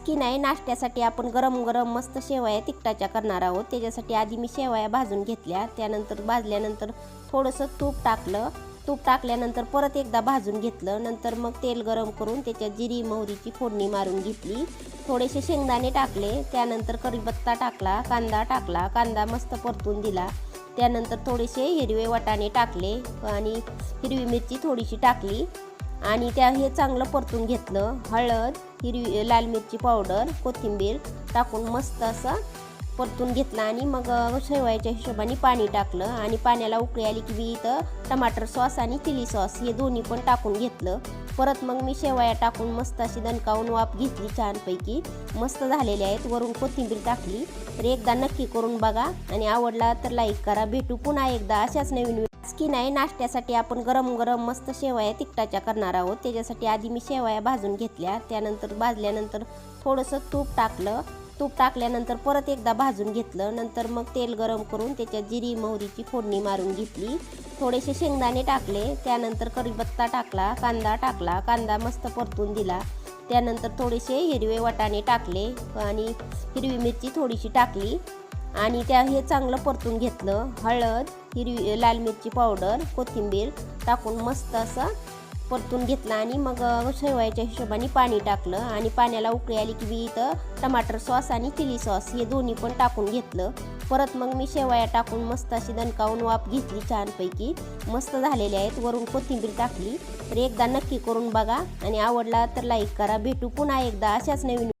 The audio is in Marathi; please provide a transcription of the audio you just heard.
आज की नाही नाश्त्यासाठी आपण गरम गरम मस्त शेवया तिखटाच्या करणार आहोत. त्याच्यासाठी आधी मी शेवया भाजून घेतल्या. त्यानंतर भाजल्यानंतर थोडंसं तूप टाकलं. तूप टाकल्यानंतर परत एकदा भाजून घेतलं. नंतर मग तेल गरम करून त्याच्यात जिरी मोहरीची फोडणी मारून घेतली. थोडेसे शेंगदाणे टाकले. त्यानंतर कढीपत्ता टाकला कांदा टाकला. कांदा मस्त परतून दिला. त्यानंतर थोडेसे हिरवे वाटाणे टाकले आणि हिरवी मिरची थोडीशी टाकली. आणि त्या हे चांगलं परतून घेतलं. हळद हिरवी लाल मिरची पावडर कोथिंबीर टाकून मस्त असं परतून घेतलं आणि मग शेवायच्या हिशोबाने पाणी टाकलं. आणि पाण्याला उकळी आली की मी इथं टमाटर सॉस आणि चिली सॉस हे दोन्ही पण टाकून घेतलं. परत मग मी शेवया टाकून मस्त अशी दणकावून वाफ घेतली छानपैकी. मस्त झालेले आहेत. वरून कोथिंबीर टाकली. तर एकदा नक्की करून बघा. आणि आवडला तर लाईक करा. भेटू पुन्हा एकदा अशाच नवीन की नाही नाश्त्यासाठी आपण गरम गरम मस्त शेवया तिखटाच्या करणार आहोत. त्याच्यासाठी आधी मी शेवया भाजून घेतल्या. त्यानंतर भाजल्यानंतर थोडंसं तूप टाकलं. तूप टाकल्यानंतर परत एकदा भाजून घेतलं. नंतर मग तेल गरम करून त्याच्यात जिरी मोहरीची फोडणी मारून घेतली. थोडेसे शेंगदाणे टाकले. त्यानंतर कढीपत्ता टाकला कांदा टाकला. कांदा मस्त परतून दिला. त्यानंतर थोडेसे हिरवे वाटाणे टाकले आणि हिरवी मिरची थोडीशी टाकली. आणि त्या हे चांगलं परतून घेतलं. हळद हिरवी लाल मिरची पावडर कोथिंबीर टाकून मस्त असं परतून घेतलं आणि मग शेवयाच्या हिशोबाने पाणी टाकलं. आणि पाण्याला उकळी आली की मी इथं टमाटर सॉस आणि चिली सॉस हे दोन्ही पण टाकून घेतलं. परत मग मी शेवया टाकून मस्त अशी दणकावून वाफ घेतली छानपैकी. मस्त झालेले आहेत. वरून कोथिंबीर टाकली. तर एकदा नक्की करून बघा. आणि आवडला तर लाईक करा. भेटू पुन्हा एकदा अशाच नवीन